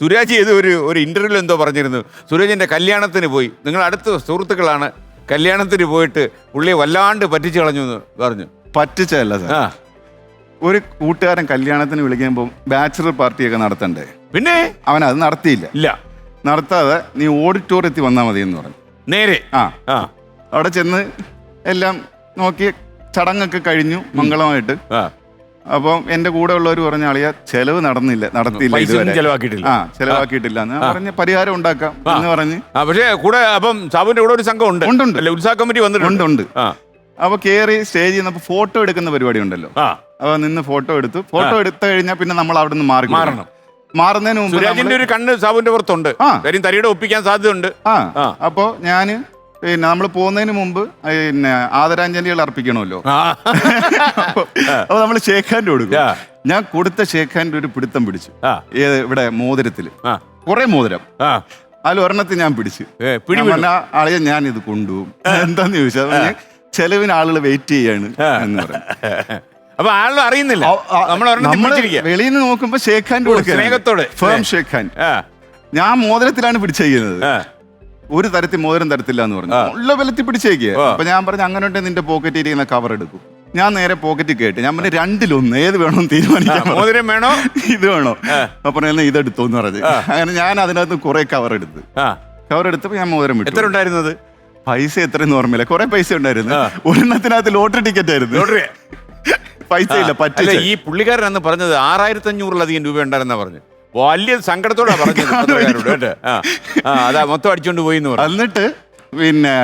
സുരാജ് ഏതോ ഒരു ഒരു ഇന്റർവ്യൂ എന്തോ പറഞ്ഞിരുന്നു. സുരാജിന്റെ കല്യാണത്തിന് പോയി. നിങ്ങൾ അടുത്ത സുഹൃത്തുക്കളാണ്. കല്യാണത്തിന് പോയിട്ട് പുള്ളിയെ വല്ലാണ്ട് പറ്റിച്ചു കളഞ്ഞു എന്ന് പറഞ്ഞു. പറ്റിച്ചല്ല സാർ. ആ. ഒരു കൂട്ടുകാരൻ കല്യാണത്തിന് വിളിക്കുമ്പോൾ ബാച്ചുലർ പാർട്ടിയൊക്കെ നടത്തണ്ടേ? പിന്നെ? അവൻ അത് നടത്തിയില്ല. ഇല്ല. നടത്താതെ നീ ഓഡിറ്റോറിയത്തിൽ വന്നാൽ മതി എന്ന് പറഞ്ഞു. നേരെ? ആ. ആ. അവിടെ ചെന്ന് എല്ലാം നോക്കി ചടങ്ങൊക്കെ കഴിഞ്ഞു മംഗളമായിട്ട്. ആ. അപ്പം എന്റെ കൂടെ ഉള്ളവർ പറഞ്ഞ അളിയ ചെലവ് നടന്നില്ല നടത്തിയില്ല പൈസ ഒന്നും ഇതുവരെ. ചെലവാക്കിയിട്ടില്ല. ആ ചെലവാക്കിയിട്ടില്ല എന്ന് പറഞ്ഞ് പരിഹാരം ഉണ്ടാക്കാം എന്ന് പറഞ്ഞ് ആ പക്ഷേ കൂടെ അപ്പം സാബുവിന്റെ കൂടെ ഒരു സംഘം ഉണ്ട്. ഉണ്ട്, ഉണ്ട്. അല്ലെ ഉത്സാഹ കമ്മിറ്റി വന്നിട്ടുണ്ട്. ഉണ്ട് ഉണ്ട്. ആ. അപ്പൊ കേറി സ്റ്റേജിൽ നിന്നപ്പോ ഫോട്ടോ എടുക്കുന്ന പരിപാടി ഉണ്ടല്ലോ. ആ. അപ്പൊ നിന്ന് ഫോട്ടോ എടുത്തു. ഫോട്ടോ എടുത്തു കഴിഞ്ഞാൽ പിന്നെ നമ്മൾ അവിടെ നിന്ന് മാറി മാറണം. മാറുന്നതിന് മുമ്പ് സുരാജിന്റെ നമ്മൾ ഒരു കണ്ണ് സാബുവിന്റെ പുറത്തുണ്ട്. ആ. കാര്യം തരിയുടെ ഒപ്പിക്കാൻ സാധ്യതയുണ്ട്. ആ. ആ. അപ്പോ ഞാൻ പിന്നെ നമ്മൾ പോകുന്നതിന് മുമ്പ് പിന്നെ ആദരാഞ്ജലികൾ അർപ്പിക്കണമല്ലോ. അപ്പൊ നമ്മൾ ഹാൻഡ് കൊടുക്കും. ഞാൻ കൊടുത്ത ഹാൻഡ് ഒരു പിടുത്തം പിടിച്ചു. ഏത് ഇവിടെ മോതിരത്തിൽ. കൊറേ മോതിരം. അതിൽ ഒരെണ്ണത്തിൽ ഞാൻ പിടിച്ചു. ആളെ ഞാൻ ഇത് കൊണ്ടുപോകും എന്താന്ന് ചോദിച്ചാൽ ചെലവിന് ആളുകൾ വെയിറ്റ് ചെയ്യാണ്. എന്ന് പറഞ്ഞു അപ്പൊ ആളും അറിയുന്നില്ല. നമ്മൾ വെളിയിൽ നിന്ന് നോക്കുമ്പോ ഷേഖാന്റെ ഓ, സ്നേഹത്തോടെ. ഫേം ആ. ഞാൻ മോതിരത്തിലാണ് പിടിച്ചിരിക്കുന്നത്. ഒരു തരത്തിൽ മോതിരം തരത്തില്ല എന്ന് പറഞ്ഞു. ഉള്ള വിലത്തി പിടിച്ചേക്കുക. അപ്പൊ ഞാൻ പറഞ്ഞു അങ്ങനെ ഉണ്ടെങ്കിൽ നിന്റെ പോക്കറ്റ് ഇരിക്കുന്ന കവർ എടുക്കും. ഞാൻ നേരെ പോക്കറ്റ് കേട്ട് ഞാൻ പറഞ്ഞു രണ്ടിലൊന്ന് ഏത് വേണം തീരുമാനിക്കാം. മോതിരം വേണോ? ഇത് വേണോ? അപ്പൊ പറഞ്ഞു ഇതെടുത്തു എന്ന് പറഞ്ഞു. അങ്ങനെ ഞാൻ അതിനകത്ത് കുറെ കവർ എടുത്ത്. കവർ എടുത്തപ്പോ ഞാൻ മോതിരം എത്ര വിട്ടു ഉണ്ടായിരുന്നത്? പൈസ എത്രയെന്ന് ഓർമ്മയില്ല. കുറെ പൈസ ഉണ്ടായിരുന്നു. ഒരെണ്ണത്തിനകത്ത് ലോട്ടറി ടിക്കറ്റ് ആയിരുന്നു. ലോട്ടറി പൈസ ഇല്ല പറ്റില്ല ഈ പുള്ളിക്കാരൻ അന്ന് പറഞ്ഞത് ആറായിരത്തി അഞ്ഞൂറിലധികം രൂപ ഉണ്ടായിരുന്ന പറഞ്ഞു വലിയ സങ്കടത്തോടാ പറഞ്ഞത് പത്രക്കാരോട് കേട്ടോ? ആ ആ, അതാ മൊത്തം അടിച്ചോണ്ട് പോയി എന്ന് പറഞ്ഞു. എന്നിട്ട് പിന്നെ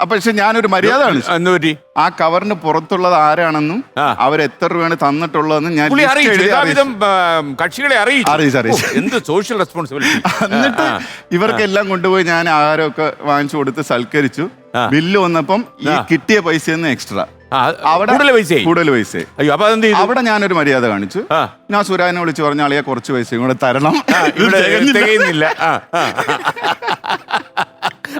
അപ്പൊ പക്ഷെ ഞാനൊരു മര്യാദ കാണിച്ചു എന്ന് പറ്റി? ആ കവറിന് പുറത്തുള്ളത് ആരാണെന്നും ആ. അവർ എത്ര രൂപയാണ് തന്നിട്ടുള്ളതെന്നും ഞാൻ പുള്ളി list അറിയിച്ചു. എഴുതി യഥാവിധം ആ, കക്ഷികളെ അറിയിച്ചു. അറിയിച്ചു, അറിയിച്ചു. ഓ, എന്ത് സോഷ്യൽ റെസ്പോൺസിബിലിറ്റി എന്നിട്ട് ഇവർക്കെല്ലാം കൊണ്ടുപോയി ഞാൻ ആഹാരമൊക്കെ വാങ്ങിച്ചു കൊടുത്ത് സൽക്കരിച്ചു. ആ. ബില്ല് വന്നപ്പം ഈ ആ. കിട്ടിയ പൈസ എക്സ്ട്രാ. അവിടെ കൂടുതൽ പൈസയായി കൂടുതൽ പൈസ അയ്യോ അപ്പൊ അതെന്ത് ചെയ്തു അവിടെ ഞാനൊരു മര്യാദ കാണിച്ചു ആ. ഞാൻ സുരാനെ വിളിച്ച് പറഞ്ഞ ആളിയെ കുറച്ച് പൈസയും കൂടെ തരണം ഇവിടെ. തികയുന്നില്ല ആ, ആ. അത്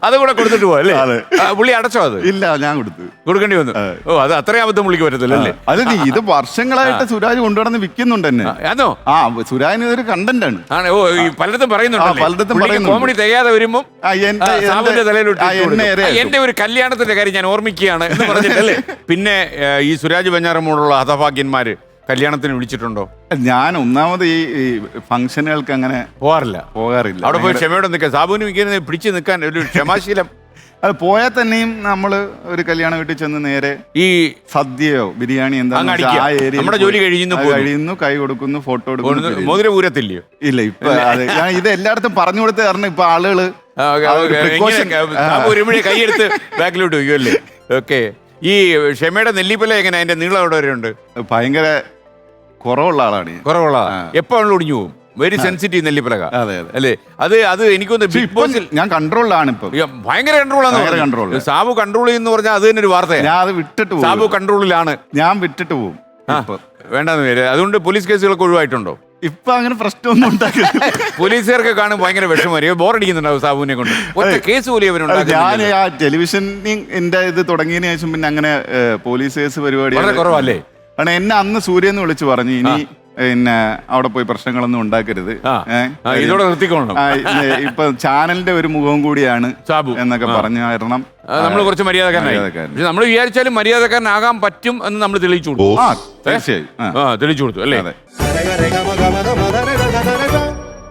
കൂടെ കൊടുത്തിട്ട് പോവല്ലേ അല്ലേ? ആ, പുള്ളി അടച്ചോ അത്? ഇല്ല ഞാൻ കൊടുത്തു. കൊടുക്കേണ്ടി വന്നു. ഓ അത് അത്രയും അബദ്ധം പുള്ളിക്ക് പറ്റത്തില്ല അല്ലേ? അത് നീ ഇത് വർഷങ്ങളായിട്ട് സുരാജ് കൊണ്ടുവന്ന് വിൽക്കുന്നുണ്ട് തന്നെ അതോ ആ സുരാജിന് ഇതൊരു കണ്ടന്റ് ആണ്. ആണ് ഓ ഈ പലതും പറയുന്നുണ്ടല്ലേ? ആ, പലയിടത്തും പറയുന്നുണ്ട്. കോമഡി തികയാതെ വരുമ്പോൾ ആ, എന്റെ- സാബുന്റെ എന്റെ- തലയിലോട്ട് ആ, ഇട്ട് കൊടുക്കും. എന്നെ ആ, എന്റെ ഒരു കല്യാണത്തിന്റെ കാര്യം ഞാൻ ഓർമ്മിക്കുകയാണ് എന്ന് പറഞ്ഞിട്ടല്ലേ? പിന്നെ ഏ, ഈ സുരാജ് ബഞ്ഞാറമ്മൂടുള്ള ഹതഭാഗ്യന്മാര് കല്യാണത്തിന് വിളിച്ചിട്ടുണ്ടോ? ഞാൻ ഒന്നാമത് ഈ ഈ ഫംഗ്ഷനുകൾക്ക് അങ്ങനെ പോകാറില്ല. പോകാറില്ല. അവിടെ പോയി ക്ഷമയോടെ നിൽക്കാൻ സാബുവിന് മിക്കുന്ന പിടിച്ചു നിൽക്കാൻ ഒരു ക്ഷമാശീലം. അത് പോയാൽ തന്നെയും നമ്മൾ ഒരു കല്യാണ വീട്ടിൽ ചെന്ന് നേരെ ഈ സദ്യയോ ബിരിയാണി അങ്ങ് എന്താ അടിക്കുക. നമ്മുടെ ജോലി കഴിയുന്നു, പോകുന്നു. കഴിയുന്നു കൈ കൊടുക്കുന്നു ഫോട്ടോ എടുക്കുന്നു മോതിര മോതിരപൂരത്തില്ലയോ ഇല്ല ഇപ്പൊ അതെ ഞാൻ ഇത് എല്ലായിടത്തും പറഞ്ഞു കൊടുത്ത് കാരണം ഇപ്പൊ ആളുകൾ ആ, ഒരു precaution- ആ. കൈയെടുത്ത് ബാക്കിലോട്ട് വയ്ക്കുമല്ലേ ഓക്കെ. ഈ ക്ഷമയുടെ നെല്ലിപ്പല എങ്ങനെ? അതിന്റെ നീളം അവിടെ വരെ ഉണ്ട് ഭയങ്കര കുറവുള്ള ആളാണ് ഞാൻ. കുറവുള്ള എപ്പോഴും ഒടിഞ്ഞു പോകും വെരി സെൻസിറ്റീവ് നെല്ലിപ്പലക. അതെ അതെ. അല്ലേ? അത് അത് എനിക്കൊന്ന് പക്ഷെ ബിഗ് ഇപ്പൊ ബോസിൽ ഞാൻ കൺട്രോളിലാണ് ഇപ്പൊ. അയ്യോ, ഭയങ്കര കൺട്രോൾ ഭയങ്കര control. സാബു കൺട്രോൾ ചെയ്യുന്ന പറഞ്ഞാൽ അത് തന്നെ ഒരു വാർത്തയാണ് ഞാൻ അത് വിട്ടിട്ട് സാബു പോകും കൺട്രോളിലാണ് ഞാൻ വിട്ടിട്ട് പോകും ഇപ്പൊ. വേണ്ടെന്ന് പേര്. അതുകൊണ്ട് പോലീസ് കേസുകളൊക്കെ ഒഴിവായിട്ടുണ്ടോ? ഇപ്പൊ അങ്ങനെ പ്രശ്നമൊന്നും ഉണ്ടാക്കില്ല പോലീസുകാർക്ക് കാണും ഭയങ്കര വിഷമം ബോറടിക്കുന്നുണ്ടാവും സാബുവിനെ കൊണ്ട്. ഒറ്റ കേസ് പോലും ഞാൻ ആ ടെലിവിഷനിന്റെ ഇത് തുടങ്ങിയതിനു ശേഷം പിന്നെ അങ്ങനെ പോലീസ് കേസ് പരിപാടി വളരെ കുറവല്ലേ? കാരണം എന്നെ അന്ന് സൂര്യന്ന് വിളിച്ചു പറഞ്ഞു. ഇനി പിന്നെ അവിടെ പോയി പ്രശ്നങ്ങളൊന്നും ഉണ്ടാക്കരുത്. ഇതോടെ നിർത്തിക്കോളണം ഇപ്പൊ ചാനലിന്റെ ഒരു മുഖവും കൂടിയാണ് സാബു എന്നൊക്കെ പറഞ്ഞു കാരണം നമ്മൾ കുറച്ച് മര്യാദക്കാരനായി. പക്ഷെ നമ്മൾ വിചാരിച്ചാലും മര്യാദക്കാരനാകാൻ പറ്റും എന്ന് നമ്മൾ തെളിയിച്ചു കൊടുത്തു. ആ തീർച്ചയായും. തെളിയിച്ചു കൊടുത്തു അല്ലേ?